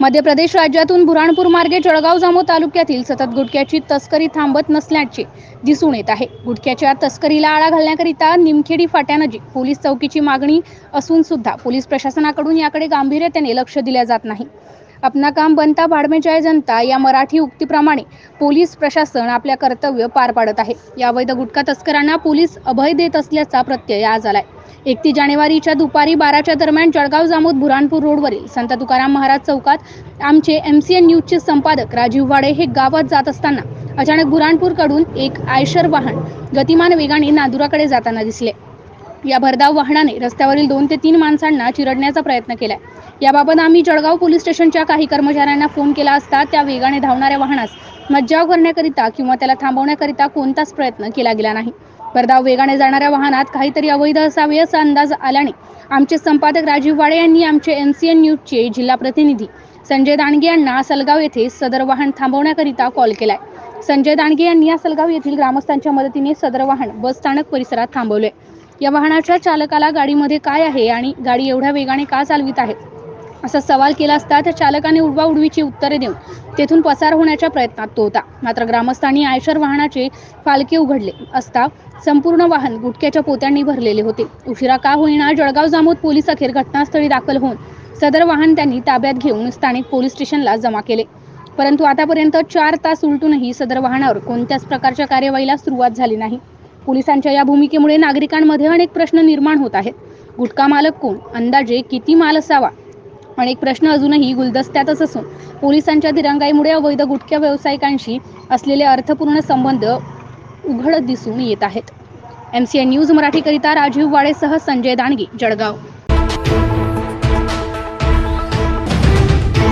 मध्य प्रदेश राज्यातून बुऱ्हाणपूर मार्गे जळगाव जामो तालुक्यातील सतत गुटख्याची तस्करी थांबत नसल्याचे दिसून येत आहे. गुटख्याच्या तस्करीला आळा घालण्याकरिता निमखेडी फाट्यानजीक पोलीस चौकीची मागणी असून सुद्धा पोलीस प्रशासनाकडून याकडे गांभीर्यतेने लक्ष दिल्या जात नाही. अपना काम बनता भाडमे जय जनता या मराठी उक्तीप्रमाणे पोलीस प्रशासन आपल्या कर्तव्य पार पाडत आहे. या वैध गुटखा तस्करांना पोलीस अभय देत असल्याचा प्रत्यय आज आलाय. एकतीस जानेवारीच्या दुपारी बाराच्या दरम्यान जळगाव जामोद बुऱ्हाणपूर रोडवरील संत तुकाराम महाराज चौकात आमचे एम सी एन न्यूजचे संपादक राजीव वाडे हे गावात जात असताना अचानक बुऱ्हाणपूरकडून एक आयशर वाहन गतिमान वेगाने नांदुराकडे जाताना दिसले. या भरधाव वाहनाने रस्त्यावरील दोन ते तीन माणसांना चिरडण्याचा प्रयत्न केलाय. याबाबत आम्ही जळगाव पोलीस स्टेशनच्या काही कर्मचाऱ्यांना फोन केला असता त्या वेगाने धावणाऱ्या वाहनास मज्जाव करण्याकरिता किंवा त्याला थांबवण्याकरिता कोणताच प्रयत्न केला गेला नाही. भरधाव वेगाने जाणाऱ्या वाहनात काहीतरी अवैध असावे असा अंदाज आल्याने आमचे संपादक राजीव वाडे यांनी आमचे एन सी एन न्यूजचे जिल्हा प्रतिनिधी संजय दांडगे यांना सलगाव येथे सदर वाहन थांबवण्याकरिता कॉल केलाय. संजय दांडगे यांनी या सलगाव येथील ग्रामस्थांच्या मदतीने सदर वाहन बस स्थानक परिसरात थांबवले या वाहनाच्या चालकाला गाडीमध्ये काय आहे आणि गाडी एवढ्या वेगाने का चालवित आहे? असा सवाल केला असता त्या चालकाने उडवाउडवीची उत्तरे देऊन तेथून पसार होण्याच्या प्रयत्नात तो होता. मात्र ग्रामस्थांनी आयशर वाहनाचे फालके उघडले असता संपूर्ण वाहन गुटख्याच्या पोत्यांनी भरलेले होते. उशिरा का होईना जळगाव जामोद पोलीस अखेर घटनास्थळी दाखल होऊन सदर वाहन त्यांनी ताब्यात घेऊन स्थानिक पोलीस स्टेशनला जमा केले. परंतु आतापर्यंत चार तास उलटूनही सदर वाहनावर कोणत्याच प्रकारच्या कार्यवाहीला सुरुवात झाली नाही. पोलिसांच्या या भूमिकेमुळे नागरिकांमध्ये अनेक प्रश्न निर्माण होत आहेत. गुटखा मालक कोण? अंदाजे किती माल असावा? अनेक प्रश्न अजूनही गुलदस्त्यातच असून पोलिसांच्या दिरंगाईमुळे अवैध गुटख्या व्यावसायिकांशी असलेले अर्थपूर्ण संबंध उघड दिसून येत आहेत. एम सी एन न्यूज मराठीकरिता राजीव वाडेसह संजय दानगे जळगाव.